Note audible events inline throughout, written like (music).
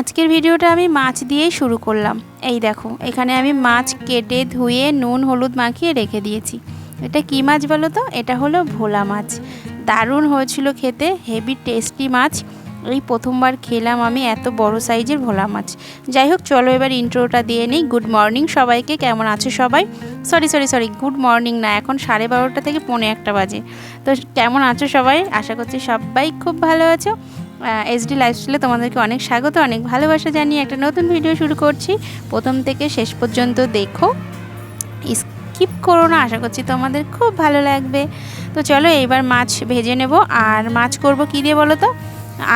আজকের ভিডিওটা আমি মাছ দিয়েই শুরু করলাম। এই দেখো, এখানে আমি মাছ কেটে ধুয়ে নুন, হলুদ মাখিয়ে রেখে দিয়েছি। এটা কী মাছ বলো তো? এটা হলো ভোলা মাছ। দারুণ হয়েছিল খেতে, হেভি টেস্টি মাছ। এই প্রথমবার খেলাম আমি এত বড় সাইজের ভোলা মাছ। যাই হোক, চলো এবার ইন্ট্রোটা দিয়ে নিই। গুড মর্নিং সবাইকে, কেমন আছো সবাই? Sorry sorry sorry, good morning না, এখন সাড়ে বারোটা থেকে পৌনে একটা বাজে। তো কেমন আছো সবাই? আশা করছি সবাই খুব ভালো আছো। এসডি লাইফস্টাইলে তোমাদেরকে অনেক স্বাগত, অনেক ভালোবাসা জানিয়ে একটা নতুন ভিডিও শুরু করছি। প্রথম থেকে শেষ পর্যন্ত দেখো। স্কিপ করো না, আশা করছি তোমাদের খুব ভালো লাগবে। তো চলো এইবার মাছ ভেজে নেব। আর মাছ করব কী দিয়ে বলো তো?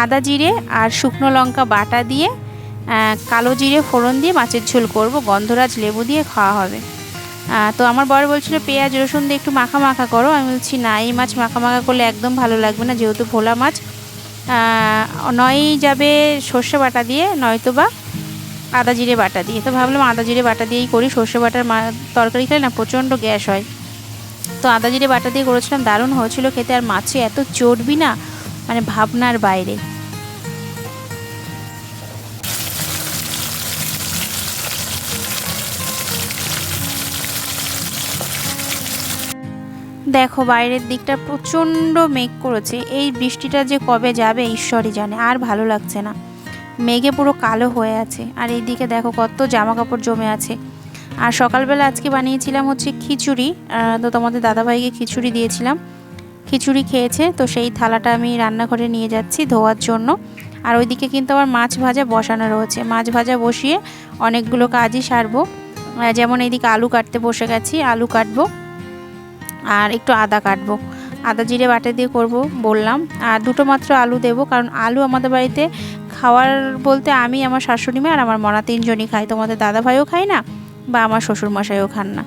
আদা জিরে আর শুকনো লঙ্কা বাটা দিয়ে কালো জিরে ফোড়ন দিয়ে মাছের ঝোল করব। গন্ধরাজ লেবু দিয়ে খাওয়া হবে। তো আমার বর বলছিল, পেঁয়াজ রসুন দিয়ে একটু মাখা মাখা করো। আমি বলছি, না, এই মাছ মাখা মাখা করলে একদম ভালো লাগবে না, যেহেতু ভোলা মাছ। নয় যাবে সর্ষে বাটা দিয়ে, নয়তো বা আদা জিরে বাটা দিয়ে। তো ভাবলাম আদা জিরে বাটা দিয়েই করি। সর্ষে বাটার তরকারি খেলে না প্রচণ্ড গ্যাস হয়। তো আদা জিরে বাটা দিয়ে করেছিলাম, দারুণ হয়েছিল খেতে। আর মাছে এত চর্বি না মানে ভাবনার বাইরে। দেখো, বাইরের দিকটা প্রচণ্ড মেঘ করেছে। এই বৃষ্টিটা যে কবে যাবে, ঈশ্বরই জানে। আর ভালো লাগছে না। মেঘে পুরো কালো হয়ে আছে। আর এইদিকে দেখো, কত জামা কাপড় জমে আছে। আর সকালবেলা আজকে বানিয়েছিলাম হচ্ছে খিচুড়ি। তো তোমাদের দাদাভাইকে খিচুড়ি দিয়েছিলাম। খিচুড়ি খেয়েছে, তো সেই থালাটা আমি রান্নাঘরে নিয়ে যাচ্ছি ধোয়ার জন্য। আর ওইদিকে কিন্তু আবার মাছ ভাজা বসানো রয়েছে। মাছ ভাজা বসিয়ে অনেকগুলো কাজই সারবো। যেমন এইদিকে আলু কাটতে বসে গেছি, আলু কাটবো। আর একটু আদা কাটবো। আদা জিরে বাটা দিয়ে করব বললাম। আর দুটো মাত্র আলু দেবো, কারণ আলু আমাদের বাড়িতে খাওয়ার বলতে আমি, আমার শাশুড়ি মা আর আমার মনা তিনজনই খাই। তোমাদের দাদা ভাইও খায় না বা আমার শ্বশুর মশাইও খান না।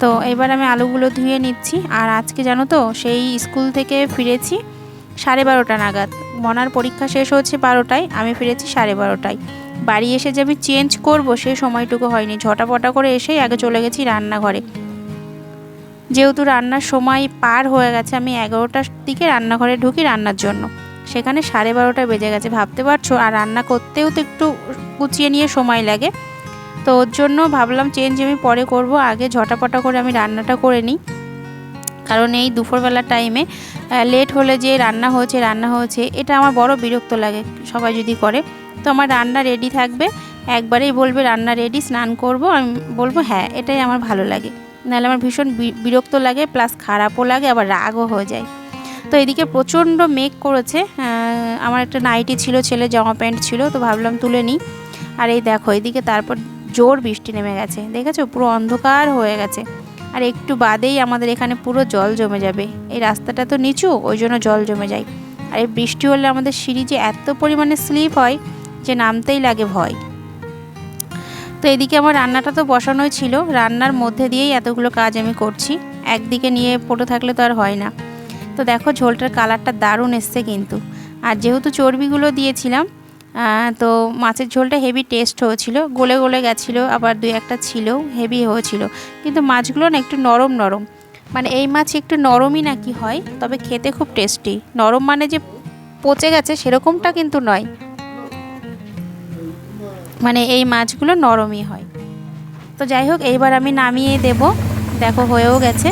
তো এবার আমি আলুগুলো ধুয়ে নিচ্ছি। আর আজকে জানো তো, সেই স্কুল থেকে ফিরেছি সাড়ে বারোটা নাগাদ। মনার পরীক্ষা শেষ হচ্ছে বারোটায়, আমি ফিরেছি সাড়ে বারোটায়। বাড়ি এসে যে আমি চেঞ্জ করব সেই সময়টুকু হয়নি। ঝটাপটা করে এসেই আগে চলে গেছি রান্নাঘরে। যেহেতু রান্নার সময় পার হয়ে গেছে, আমি এগারোটার দিকে রান্নাঘরে ঢুকি রান্নার জন্য। সেখানে সাড়ে বারোটা বেজে গেছে, ভাবতে পারছ? আর রান্না করতেও তো একটু কুচিয়ে নিয়ে সময় লাগে। তো ওর জন্য ভাবলাম চেঞ্জ আমি পরে করব, আগে ঝটাপটা করে আমি রান্নাটা করে নিই। কারণ এই দুপুরবেলার টাইমে লেট হলে যে রান্না হয়েছে রান্না হয়েছে, এটা আমার বড় বিরক্ত লাগে, সবাই যদি করে। তো আমার রান্না রেডি থাকবে, একবারেই বলবে রান্না রেডি স্নান করব, আমি বলব হ্যাঁ এটাই আমার ভালো লাগে। নাহলে আমার ভীষণ বিরক্ত লাগে প্লাস খারাপও লাগে, আবার রাগও হয়ে যায়। তো এদিকে প্রচণ্ড মেঘ করেছে আমার একটা নাইটি ছিল, ছেলে জামা প্যান্ট ছিল, তো ভাবলাম তুলে নিই। আর এই দেখো, এদিকে তারপর জোর বৃষ্টি নেমে গেছে, দেখেছ? পুরো অন্ধকার হয়ে গেছে। আর একটু বাদেই আমাদের এখানে পুরো জল জমে যাবে। এই রাস্তাটা তো নিচু, ওই জন্য জল জমে যায়। আর এই বৃষ্টি হলে আমাদের সিঁড়ি যে এত পরিমাণে স্লিপ হয়, যে নামতেই লাগে ভয়। তো এদিকে আমার রান্নাটা তো বসানোই ছিল। রান্নার মধ্যে দিয়েই এতগুলো কাজ আমি করছি। একদিকে নিয়ে পড়ে থাকলে তো আর হয় না। তো দেখো ঝোলটার কালারটা দারুণ এসছে কিন্তু। আর যেহেতু চর্বিগুলো দিয়েছিলাম তো মাছের ঝোলটা হেভি টেস্ট হয়েছিল। গলে গলে গেছিল, আবার দুই একটা ছিল, হেভি হয়েছিল। কিন্তু মাছগুলো না একটু নরম নরম। মানে এই মাছ একটু নরমই নাকি হয়, তবে খেতে খুব টেস্টি। নরম মানে যে পচে গেছে সেরকমটা কিন্তু নয়। মানে এই মাছগুলো নরমই হয়। তো যাই হোক, এইবার আমি নামিয়ে দেব। দেখো, হয়েও গেছে।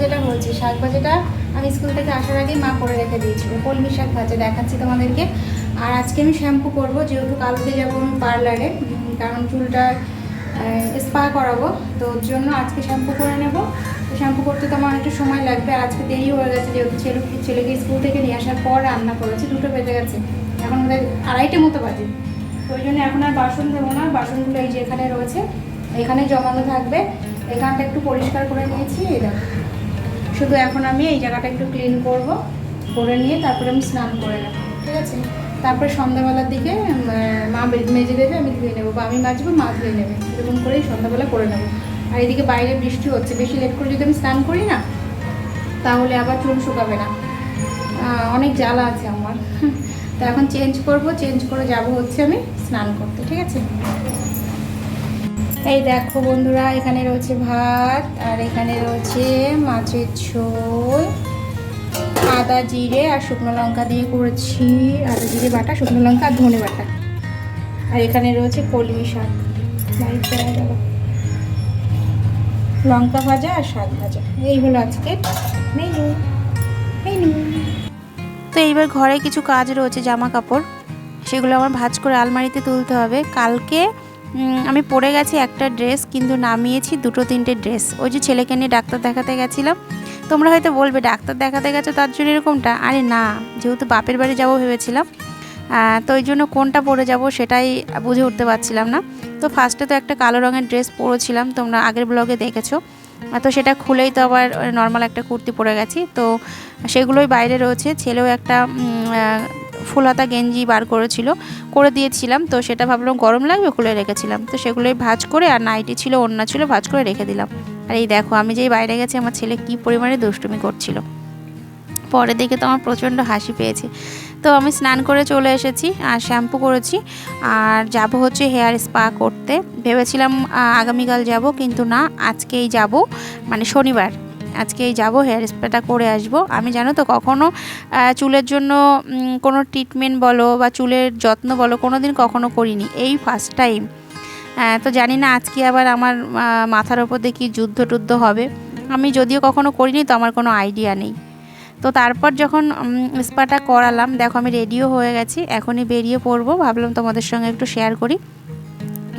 ভাজাটা বলছি শাক ভাজাটা আমি স্কুল থেকে আসার আগেই মা করে রেখে দিয়েছিল। কলমি শাক ভাজা দেখাচ্ছি তোমাদেরকে। আর আজকে আমি শ্যাম্পু করব, যেহেতু কালকে যাব আমি পার্লারে কারণ চুলটা স্পা করাবো। তো ওর জন্য আজকে শ্যাম্পু করে নেব। শ্যাম্পু করতে তো আমার একটু সময় লাগবে। আজকে দেরি হয়ে গেছে, যেহেতু ছেলে ছেলেকে স্কুল থেকে নিয়ে আসার পর রান্না করেছি, দুটো বেজে গেছে। এখন ওদের আড়াইটে মতো বাজে। ওই জন্য এখন আর বাসন দেবো না। বাসনগুলো এই যে এখানে রয়েছে, এখানে জমানো থাকবে। এখানটা একটু পরিষ্কার করে নিয়েছি, এই দেখো। শুধু এখন আমি এই জায়গাটা একটু ক্লিন করব, করে নিয়ে তারপরে আমি স্নান করে নেব, ঠিক আছে? তারপরে সন্ধ্যাবেলার দিকে মা মেজে দেবে, আমি ধুয়ে নেব, বা আমি মাজবো, মা ধুয়ে নেবে, এরকম করেই সন্ধ্যাবেলা করে নেব। আর এদিকে বাইরে বৃষ্টি হচ্ছে, বেশি লেট করে যদি আমি স্নান করি না, তাহলে আবার চুল শুকাবে না। অনেক জ্বালা আছে আমার। (laughs) তো এখন চেঞ্জ করব চেঞ্জ করে যাব হচ্ছে আমি স্নান করতে, ঠিক আছে? এই দেখো বন্ধুরা, এখানে রয়েছে ভাত আর এখানে রয়েছে মাছের ঝোল। আদা জিরে আর শুকনো লঙ্কা দিয়ে করেছি। আদা জিরে বাটা, শুকনো লঙ্কা আর ধনে বাটা। আর এখানে রয়েছে কলমি শাক। লঙ্কা ভাজা আর শাক ভাজা। এই হলো আজকে মেনু মেনু তো এইবার ঘরে কিছু কাজ রয়েছে, জামা কাপড়। সেগুলো আমার ভাজ করে আলমারিতে তুলতে হবে। কালকে আমি পরে গেছি একটা ড্রেস, কিন্তু নামিয়েছি দুটো তিনটে ড্রেস। ওই যে ছেলেকে নিয়ে ডাক্তার দেখাতে গেছিলাম। তোমরা হয়তো বলবে, ডাক্তার দেখাতে গেছো তার জন্য এরকমটা? আরে না, যেহেতু বাপের বাড়ি যাব ভেবেছিলাম তো ওই জন্য কোনটা পরে যাব সেটাই বুঝে উঠতে পারছিলাম না। তো ফার্স্টে তো একটা কালো রঙের ড্রেস পরেছিলাম, তোমরা আগের ব্লগে দেখেছ। তো সেটা খুলেই তো আবার নর্মাল একটা কুর্তি পরে গেছি। তো সেগুলোই বাইরে রয়েছে। ছেলেও একটা ফুলহাতা গেঞ্জি বার করেছিল, করে দিয়েছিলাম, তো সেটা ভাবলাম গরম লাগবে, খুলে রেখেছিলাম। তো সেগুলোই ভাজ করে আর নাইটি ছিল, ওড়না ছিল, ভাজ করে রেখে দিলাম। আর এই দেখো, আমি যেই বাইরে গেছি, আমার ছেলে কি পরিমাণে দুষ্টুমি করছিল। পরে দেখে তো আমার প্রচণ্ড হাসি পেয়েছে। তো আমি স্নান করে চলে এসেছি, আর শ্যাম্পু করেছি, আর যাব হচ্ছে হেয়ার স্পা করতে। ভেবেছিলাম আগামীকাল যাব, কিন্তু না, আজকেই যাব মানে শনিবার। আজকেই যাব হেয়ার স্প্রেটা করে আসব। আমি জানো তো কখনও চুলের জন্য কোনো ট্রিটমেন্ট বলো বা চুলের যত্ন বলো কোনো দিন কখনো করিনি। এই ফার্স্ট টাইম তো জানি না আজকে আবার আমার মাথার ওপর দেখি যুদ্ধ টুদ্ধ হবে। আমি যদিও কখনো করিনি, তো আমার কোনো আইডিয়া নেই। তো তারপর যখন স্পাটা করালাম, দেখো আমি রেডিও হয়ে গেছি, এখনই বেরিয়ে পড়ব। ভাবলাম তোমাদের সঙ্গে একটু শেয়ার করি।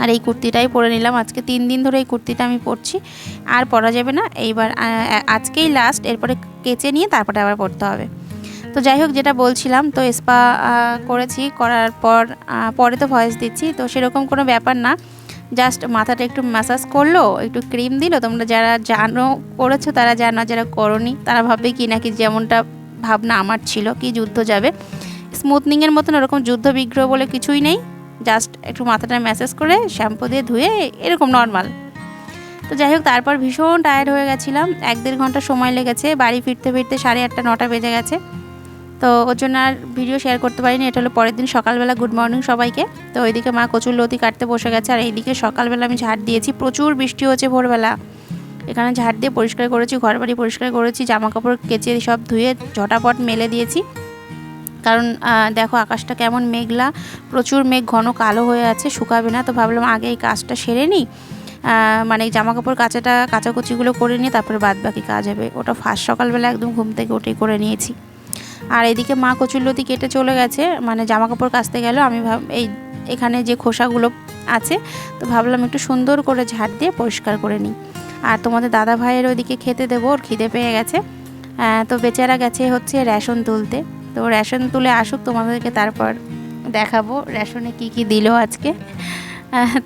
আর এই কুর্তিটাই পরে নিলাম। আজকে তিন দিন ধরে এই কুর্তিটা আমি পরছি। আর পরা যাবে না। এইবার আজকেই লাস্ট এরপরে কেচে নিয়ে তারপরে আবার পরতে হবে। তো যাই হোক, যেটা বলছিলাম, তো স্পা করেছি। করার পর পরে তো ভয়েস দিচ্ছি। তো সেরকম কোনো ব্যাপার না। জাস্ট মাথাটা একটু ম্যাসাজ করল, একটু ক্রিম দিল। তোমরা যারা জানো, করেছ, তারা জানো যারা করনি, তারা ভাববে কি নাকি যেমনটা ভাবনা আমার ছিল, কি যুদ্ধ যাবে। স্মুথনিংয়ের মতন ওরকম যুদ্ধ বিগ্রহ বলে কিছুই নেই। জাস্ট একটু মাথাটা ম্যাসাজ করে শ্যাম্পু দিয়ে ধুয়ে এরকম নর্মাল। তো যাই হোক, তারপর ভীষণ টায়ার্ড হয়ে গেছিলাম। এক দেড় ঘণ্টা সময় লেগেছে, বাড়ি ফিরতে ফিরতে সাড়ে আটটা, নটা বেজে গেছে। তো ওর জন্য আর ভিডিও শেয়ার করতে পারিনি, এটা হলো পরের দিন সকালবেলা গুড মর্নিং সবাইকে। তো ওইদিকে মা কচুর লতি কাটতে বসে গেছে, আর এইদিকে সকালবেলা আমি ঝাড় দিয়েছি, প্রচুর বৃষ্টি হচ্ছে ভোরবেলা। এখানে ঝাড় দিয়ে পরিষ্কার করেছি ঘর বাড়ি পরিষ্কার করেছি জামা কাপড় কেচে সব ধুয়ে ঝটাপট মেলে দিয়েছি। কারণ দেখো আকাশটা কেমন মেঘলা, প্রচুর মেঘ, ঘন কালো হয়ে আছে, শুকাবে না, তো ভাবলাম আগে এই কাজটা সেরে নিই। মানে জামা কাপড় কাচাটা, কাচাকুচিগুলো করে নিয়ে তারপরে বাদ বাকি কাজ হবে। ওটা ফার্স্ট সকালবেলা একদম ঘুম থেকে উঠেই করে নিয়েছি। আর এদিকে মা কচুরলতি কেটে চলে গেছে মানে জামা কাপড় কাচতে গেল, আমি ভাব, এই এখানে যে খোসাগুলো আছে, তো ভাবলাম একটু সুন্দর করে ঝাড় দিয়ে পরিষ্কার করে নিই। আর তোমাদের দাদা ভাইয়ের ওইদিকে খেতে দেবো, ওর খিদে পেয়ে গেছে। তো বেচারা গেছে হচ্ছে রেশন তুলতে। তো রেশন তুলে আসুক, তোমাদেরকে তারপর দেখাবো রেশনে কি কি দিল আজকে।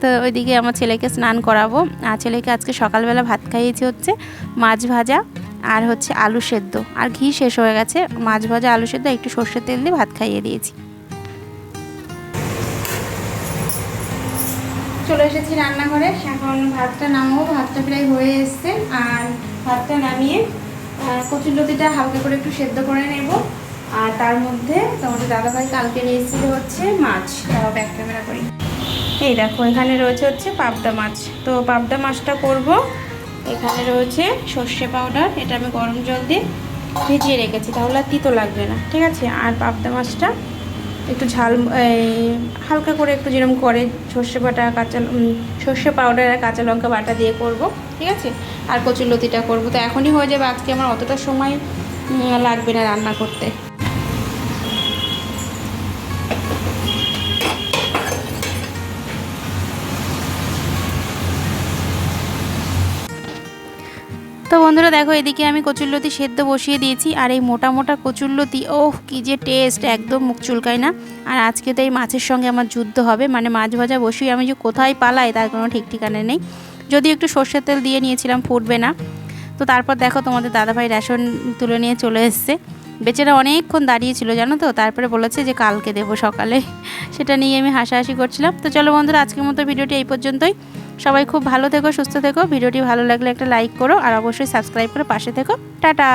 তো ওইদিকে আমার ছেলেকে স্নান করাবো। আর ছেলেকে আজকে সকালবেলা ভাত খাইয়েছি হচ্ছে মাছ ভাজা আর হচ্ছে আলু সেদ্ধ। আর ঘি শেষ হয়ে গেছে, মাছ ভাজা, আলু সেদ্ধ, একটু সর্ষের তেল দিয়ে ভাত খাইয়ে দিয়েছি। চলে এসেছি রান্নাঘরে। এখন ভাতটা নামাবো, ভাতটা প্রায় হয়ে এসছে। আর ভাতটা নামিয়ে কচুর লতিটা হালকা করে একটু সেদ্ধ করে নেব। আর তার মধ্যে তোমাদের দাদাভাই কালকে নিয়ে হচ্ছে মাছ, তাও ব্যাক ক্যামেরা করি। এই দেখো, এখানে রয়েছে হচ্ছে পাবদা মাছ। তো পাবদা মাছটা করব। এখানে রয়েছে সর্ষে পাউডার এটা আমি গরম জল দিয়ে ভিজিয়ে রেখেছি, তাহলে আর তিতো লাগবে না, ঠিক আছে? আর পাবদা মাছটা একটু ঝাল হালকা করে একটু যেরকম করে সর্ষে বাটা, কাঁচা সর্ষে পাউডার আর কাঁচা লঙ্কা বাটা দিয়ে করব, ঠিক আছে? আর কচুর লতিটা করব। তো এখনই হয়ে যাবে, আজকে আমার অতটা সময় লাগবে না রান্না করতে। তো বন্ধুরা দেখো, এদিকে আমি কচুরলতি সেদ্ধ বসিয়ে দিয়েছি, আর এই মোটা মোটা কচুরলতি, ওহ, কি যে টেস্ট একদম মুখ চুলকায় না। আর আজকে তো এই মাছের সঙ্গে আমার যুদ্ধ হবে মানে মাছ ভাজা বসিয়ে আমি যে কোথায় পালাই তার কোনো ঠিক ঠিকানা নেই। যদি একটু সর্ষের তেল দিয়ে নিয়েছিলাম, ফুটবে না। তো তারপর দেখো তোমাদের দাদাভাই রেশন তুলে নিয়ে চলে এসছে। বেচারা অনেকক্ষণ দাঁড়িয়েছিল, জানো তো? তারপরে বলেছে যে কালকে দেবো সকালে। সেটা নিয়ে আমি হাসাহাসি করছিলাম। তো চলো বন্ধুরা, আজকের মতো ভিডিওটি এই পর্যন্তই। সবাই খুব ভালো থেকো, সুস্থ থেকো। ভিডিওটি ভালো লাগলে একটা লাইক করো আর অবশ্যই সাবস্ক্রাইব করে পাশে থেকো। টাটা!